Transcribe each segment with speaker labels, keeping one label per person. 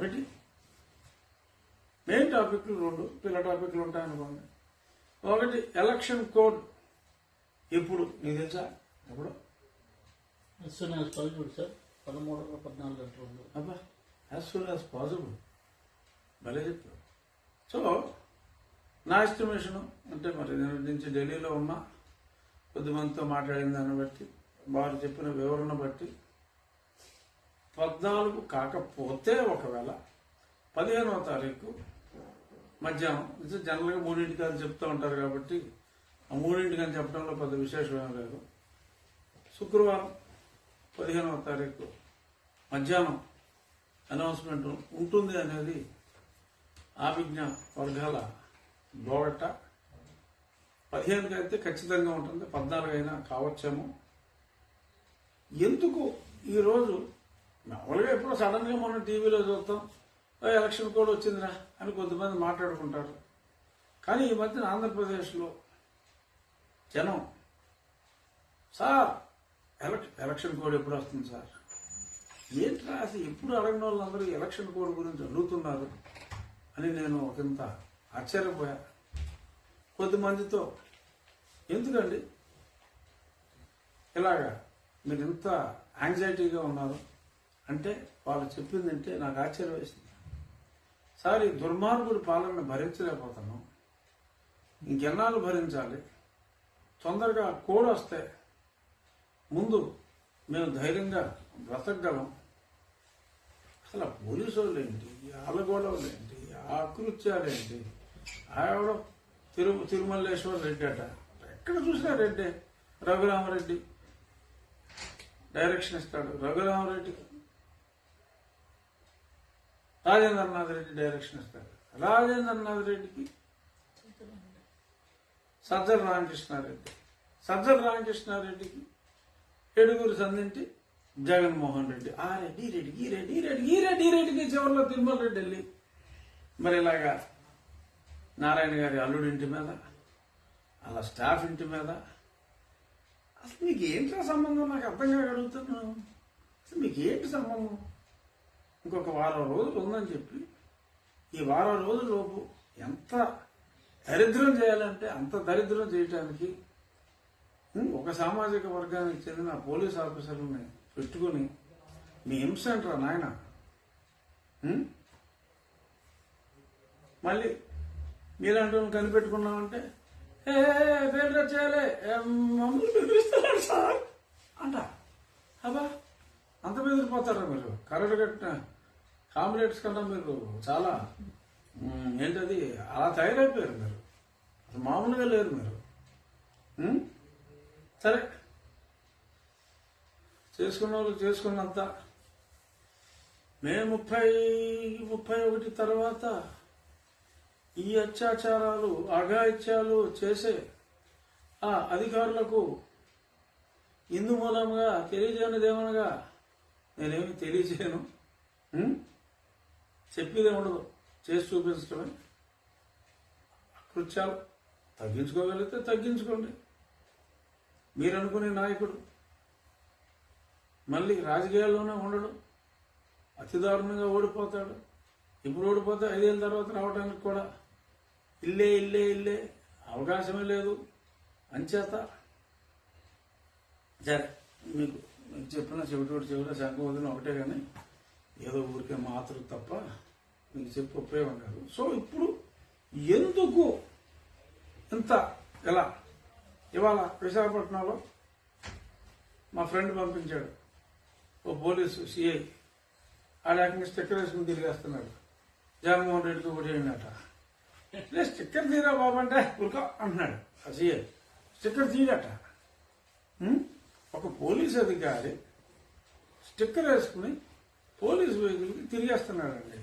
Speaker 1: ఒకటి. మెయిన్ టాపిక్లు రెండు పిల్ల టాపిక్లు ఉంటాయనుకోండి ఒకటి ఎలక్షన్ కోడ్ ఎప్పుడు? నీకు తెలుసా? ఎప్పుడు?
Speaker 2: Soon as possible సార్ పదమూడు పద్నాలుగు గంటలు
Speaker 1: అబ్బా యాజ్ సూన్ యాజ్ పాసిబుల్ భలే చెప్పావు. సో నా ఎస్టిమేషన్ అంటే మరి నేను నుంచి ఢిల్లీలో ఉన్నా కొద్దిమందితో మాట్లాడిన దాన్ని బట్టి వారు చెప్పిన వివరణ బట్టి పద్నాలుగు కాకపోతే ఒకవేళ పదిహేనవ తారీఖు మధ్యాహ్నం. ఇది జనరల్గా మూడింటికి అని చెప్తూ ఉంటారు కాబట్టి ఆ మూడింటికి అని చెప్పడంలో పెద్ద విశేషం ఏం లేదు. శుక్రవారం పదిహేనవ తారీఖు మధ్యాహ్నం అనౌన్స్మెంట్ ఉంటుంది అనేది ఆవిజ్ఞ వర్గాల లోగట పదిహేనుకి అయితే ఖచ్చితంగా ఉంటుంది పద్నాలుగు అయినా కావచ్చేమో. ఎందుకు ఈరోజు మామూలుగా ఎప్పుడో సడన్గా మనం టీవీలో చూస్తాం ఎలక్షన్ కోడ్ వచ్చిందిరా అని కొంతమంది మాట్లాడుకుంటారు. కానీ ఈ మధ్యన ఆంధ్రప్రదేశ్లో జనం సార్ ఎలక్షన్ కోడ్ ఎప్పుడు వస్తుంది సార్? ఏంటి రాసి ఎప్పుడు అడగిన వాళ్ళందరూ ఎలక్షన్ కోడ్ గురించి అడుగుతున్నారు? అని నేను ఒకంత ఆశ్చర్యపోయా. కొద్దిమందితో ఎందుకండి? ఇలాగా మీరు ఇంత యాంగ్జైటీగా ఉన్నారు. అంటే వాళ్ళు చెప్పిందంటే నాకు ఆశ్చర్యం వేసింది. సార్ ఈ దుర్మార్గుడి పాలన భరించలేకపోతున్నాం ఇంకెన్నాళ్ళు భరించాలి? తొందరగా కోడ్ వస్తే ముందు మేము ధైర్యంగా బ్రతకగలం. అసలు పోలీసు వాళ్ళు ఏంటి ఆలగొడవలు ఏంటి ఆ ఏంటి ఆవిడ తిరు తిరుమలేశ్వర రెడ్డి అట. ఎక్కడ చూసినా రెడ్డి. రఘురామరెడ్డి. డైరెక్షన్ ఇస్తాడు. రఘురామరెడ్డికి రాజేంద్రనాథ్ రెడ్డి డైరెక్షన్ ఇస్తారు. రాజేంద్రనాథ్ రెడ్డికి సజ్జల రామకృష్ణారెడ్డి. సజ్జల రామకృష్ణారెడ్డికి ఏడుగురు సంధింటి జగన్మోహన్ రెడ్డి. ఆ రెడ్డి రెడ్డి ఈ రెడ్డి ఈ రెడ్డి ఈ రెడ్డి ఈ రెడ్డికి చివరిలో తిరుమల రెడ్డి వెళ్ళి మరి ఇలాగా నారాయణ గారి అల్లుడి ఇంటి మీద అలా స్టాఫ్ ఇంటి మీద అసలు మీకు ఏంట్రా సంబంధం? నాకు అర్థం కాక అడుగుతున్నాను అసలు మీకు ఏంటి సంబంధం? ఇంకొక వారం రోజులు ఉందని చెప్పి ఈ వారం రోజుల లోపు ఎంత దరిద్రం చేయాలంటే అంత దరిద్రం చేయటానికి ఒక సామాజిక వర్గానికి చెందిన పోలీస్ ఆఫీసర్ని పెట్టుకుని మీ హింస అంటారా నాయన? మళ్ళీ మీలాంటి కనిపెట్టుకున్నామంటే ఏ పేరు చేయాలి మమ్మల్ని పిలిపిస్తున్నాడు సార్. అంట. అబ్బా. అంత బెదిరిపోతారా మీరు. కరెక్ట్ కట్టిన కామ్రేడ్స్ కన్నా మీరు చాలా ఏంటది? అలా తయారైపోయారు మీరు. అసలు మామూలుగా లేరు మీరు. సరే. చేసుకున్న వాళ్ళు చేసుకున్నంత. మే ముప్పై ముప్పై ఒకటి తర్వాత ఈ అత్యాచారాలు అఘాయిత్యాలు చేసే ఆ అధికారులకు ఇందు మూలంగా తెలియజేయనిదేమనగా నేనేమి తెలియజేయను? చెప్పేదే ఉండదు చేసి చూపించడమే. కృత్యాలు. తగ్గించుకోగలిగితే తగ్గించుకోండి. మీరు అనుకునే నాయకుడు. మళ్ళీ రాజకీయాల్లోనే ఉండడు. అతి దారుణంగా ఓడిపోతాడు. ఇప్పుడు ఓడిపోతే ఐదేళ్ళ తర్వాత రావడానికి కూడా ఇల్లే ఇల్లే ఇల్లే అవకాశమే లేదు. అంచేత సరే మీకు చెప్పిన చెవిటోటి చెవిలో శంఖం వదిన ఒకటే కానీ ఏదో ఊరికే మాత్రం తప్ప మీకు చెప్పి ఉపయోగం కాదు. సో ఇప్పుడు ఎందుకు ఇంత ఎలా? ఇవాళ విశాఖపట్నంలో మా ఫ్రెండ్ పంపించాడు. ఓ పోలీసు సిఐ. ఆడ ఏకంగా స్టిక్కర్ వేసుకుని తిరిగేస్తున్నాడు. జగన్మోహన్ రెడ్డికి ఒకటి ఏంటట లే స్టిక్కర్ తీరా బాబు అంటే అంటున్నాడు ఆ సిఐ. స్టిక్కర్ తీయడట. ఒక పోలీస్ అధికారి స్టిక్కర్ వేసుకుని పోలీస్ వెహికల్కి తిరిగేస్తున్నాడండి.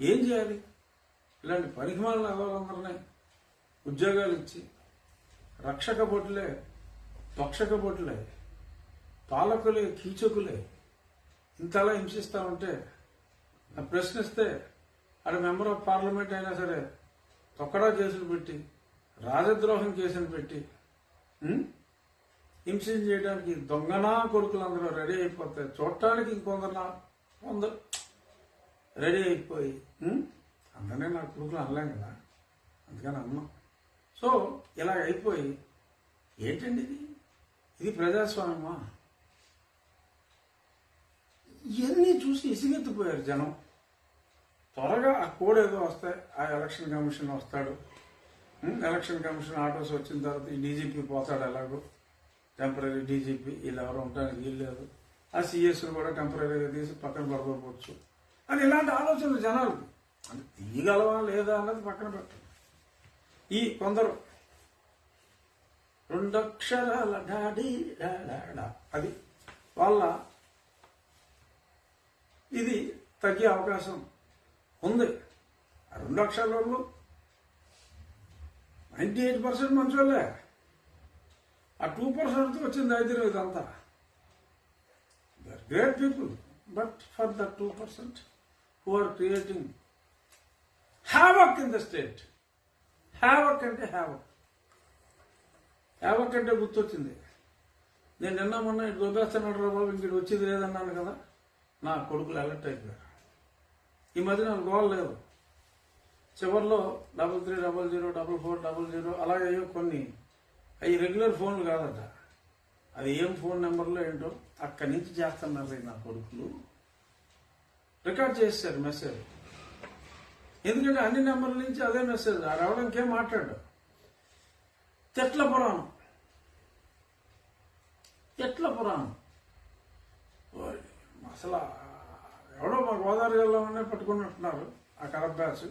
Speaker 1: ఏం చేయాలి? ఇలాంటి పనికిమాలిన వాళ్ళందరినీ ఉద్యోగాలు ఇచ్చి రక్షక బొట్టులే పక్షక బొట్టులే పాలకులే కీచకులే ఇంతలా హింసిస్తా ఉంటే ప్రశ్నిస్తే ఆడ మెంబర్ ఆఫ్ పార్లమెంట్ అయినా సరే తొక్కడా కేసులు పెట్టి రాజద్రోహం కేసులు పెట్టి ఉం? చేయడానికి దొంగనా కొడుకులందరూ రెడీ అయిపోతారు చూడటానికి ఇంకొందరు కొందరు రెడీ అయిపోయి అందరినీ నా కొడుకులు అనలేం కదా? అందుకని అన్నాం. సో ఇలా అయిపోయి ఏంటండి ఇది? ఇది ప్రజాస్వామ్యమా? ఇవన్నీ చూసి ఇసిగెత్తిపోయారు జనం. త్వరగా ఆ కోడ్ ఏదో వస్తే ఆ ఎలక్షన్ కమిషన్ వస్తాడు. ఎలక్షన్ కమిషన్ ఆటోస్ వచ్చిన తర్వాత ఈ డీజీపీ పోతాడు ఎలాగో. టెంపరీ డీజీపీ వీళ్ళు ఎవరు ఉండడానికి వీల్లేదు ఆ సిఎస్లు కూడా టెంపరీగా తీసి పక్కన పడకపోవచ్చు అని ఇలాంటి ఆలోచనలు జనాలకు. అంటే తీయగలవా లేదా అన్నది పక్కన పెట్టండి ఈ కొందరు రెండక్షరాల డాడీ డాడా అది వాళ్ళ ఇది తగ్గే అవకాశం ఉంది. రెండు అక్షరాలు నైంటీ ఎయిట్ పర్సెంట్ మంచోళ్ళే. ఆ టూ పర్సెంట్ వచ్చింది దరిద్రం ఇదంతా there great people but for the two percent who are creating havoc in the state havoc అంటే హ్యావక్ హ్యావక్ అంటే గుర్తొచ్చింది. నేను నిన్న మొన్న ఇటు దొబ్బేస్తున్నాడు రా బాబు ఇంకటి వచ్చేది లేదన్నాను కదా నా కొడుకులు అలర్ట్ అయిపోయారు. ఈ మధ్య నాకు గోల్ లేదు. చివరిలో double three double zero double four double zero అలాగే కొన్ని అవి రెగ్యులర్ ఫోన్లు కాదట. అది ఏం ఫోన్ నెంబర్లో ఏంటో అక్కడి నుంచి చేస్తున్నారు నా కొడుకులు. రికార్డ్ చేశారు మెసేజ్ ఎందుకంటే అన్ని నెంబర్ల నుంచి అదే మెసేజ్ ఆ రావడానికి మాట్లాడు తెట్ల పురాణం. ఎట్ల పురాణం. అసలు ఎవడో మా గోదావరి జిల్లాలోనే పట్టుకున్నట్టున్నారు ఆ కరబ్ బ్యాచ్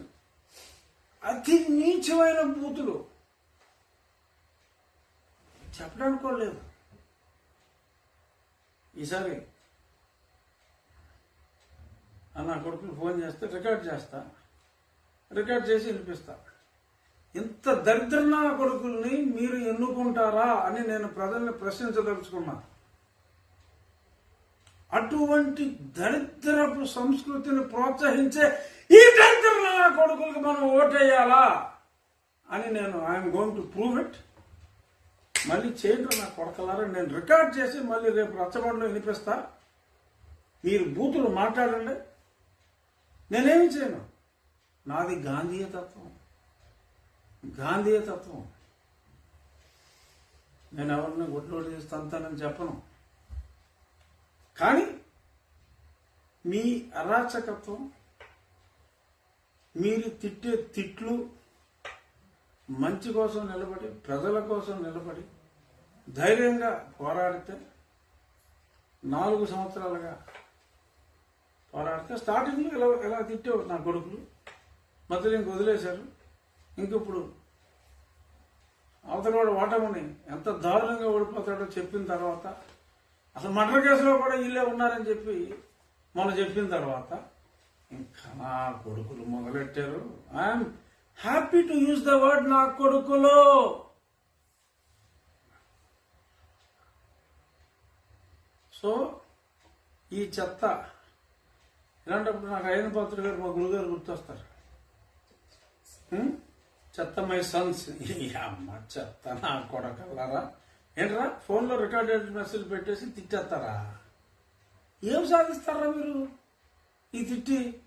Speaker 1: అతి నీచమైన బూతులు. చెప్పడానికి కూడా లేదు ఈసారి నా కొడుకులు ఫోన్ చేస్తే రికార్డ్ చేస్తా. రికార్డ్ చేసి వినిపిస్తా. ఇంత దరిద్రనా కొడుకుల్ని మీరు ఎన్నుకుంటారా అని నేను ప్రజల్ని ప్రశ్నించదలుచుకున్నా. అటువంటి దరిద్రపు సంస్కృతిని ప్రోత్సహించే ఈ దరిద్రనా కొడుకులకు మనం ఓటేయాలా అని నేను I'm going to prove it మళ్ళీ చేయండి నా కొడకలారా? నేను రికార్డ్ చేసి మళ్ళీ రేపు రచ్చబండలో వినిపిస్తా. మీరు బూతులు మాట్లాడండి. నేనేమి చేయను? నాది గాంధీయ తత్వం. గాంధీయ తత్వం. నేను ఎవరిని గుడ్లోడు చేసి తంతానని చెప్పను. కానీ మీ అరాచకత్వం మీరు తిట్టే తిట్లు మంచి కోసం నిలబడి ప్రజల కోసం నిలబడి ధైర్యంగా పోరాడితే నాలుగు సంవత్సరాలుగా పోరాడితే స్టార్టింగ్లో ఇలా ఎలా తిట్టావు నా కొడుకులు? మధ్యలో ఇంక వదిలేశారు ఇంకిప్పుడు అవతల వాడు ఓటమని ఎంత దారుణంగా ఓడిపోతాడో చెప్పిన తర్వాత అసలు మర్డర్ కేసులో కూడా వీళ్ళే ఉన్నారని చెప్పి మొన్న చెప్పిన తర్వాత ఇంకా నా కొడుకులు మొదలెట్టారు. I'm happy to use the word నా కొడుకులో. సో ఈ చెత్త ఇలాంటప్పుడు నాకు అయిన పాత్ర గారు మా గురుగారు గుర్తొస్తారు. చెత్త మై సన్స్. అమ్మ చెత్త నా కొడకల్లారా? ఏంట్రా? ఫోన్లో రికార్డెడ్ మెసేజ్ పెట్టేసి తిట్టేస్తారా? ఏం సాధిస్తారా మీరు? ఈ తిట్టి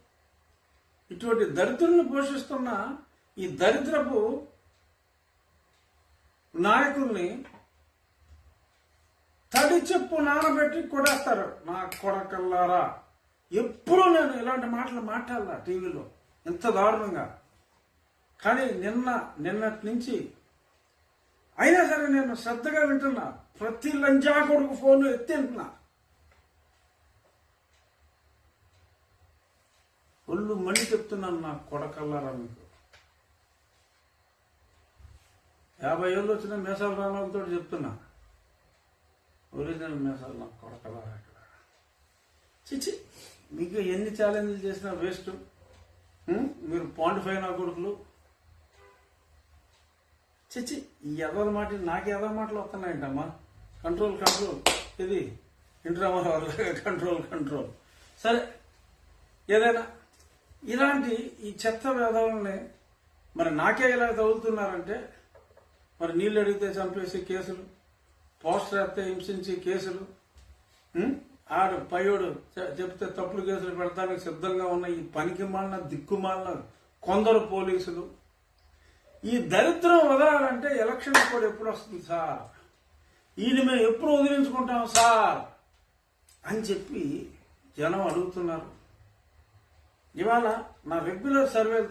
Speaker 1: ఇటువంటి దరిద్రులను పోషిస్తున్న ఈ దరిద్రపు నాయకుల్ని తడి చెప్పు నానబెట్టి కొడేస్తారు. నా కొడకల్లారా. ఎప్పుడూ నేను ఇలాంటి మాటలు మాట్లాడాల టీవీలో. ఇంత దారుణంగా. కానీ నిన్న నిన్నటి నుంచి అయినా సరే నేను శ్రద్ధగా వింటున్నా. ప్రతి లంజా కొడుకు ఫోన్ ఎత్తి వింటున్నా ఒళ్ళు మళ్ళీ చెప్తున్నాను నా కొడకల్లారా మీకు. యాభై ఏళ్ళు వచ్చిన మేసాల రామాలతో చెప్తున్నా. ఒరిజినల్ మేసాలు నా కొడకల్లారా ఇక్కడ? చిచి మీకు ఎన్ని ఛాలెంజ్లు చేసినా వేస్ట్. మీరు పాయింట్ ఫైవ్ నా కొడుకులు. చిచి ఈ ఎదవల మాట నాకు ఎదవ మాటలు వస్తున్నాయంటమ్మా. కంట్రోల్ కంట్రోల్ ఇది ఇంట్రామా కంట్రోల్ కంట్రోల్ సరే ఏదైనా ఇలాంటి ఈ చెత్త వేదవుల్ని మరి నాకే ఇలా తగులుతున్నారంటే మరి నీళ్ళు అడిగితే చంపేసి కేసులు. పోస్టర్ వేస్తే హింసించి కేసులు. ఆడు పయోడు చెప్తే తప్పుడు కేసులు పెడతానికి సిద్ధంగా ఉన్న ఈ పనికి మాలిన దిక్కుమాలిన కొందరు పోలీసులు. ఈ దరిద్రం వదలాలంటే ఎలక్షన్ కూడా ఎప్పుడు వస్తుంది సార్? ఈయన మేము ఎప్పుడు వదిలించుకుంటాం సార్? అని చెప్పి జనం అడుగుతున్నారు. ఇవాళ నా రెగ్యులర్ సర్వేలతో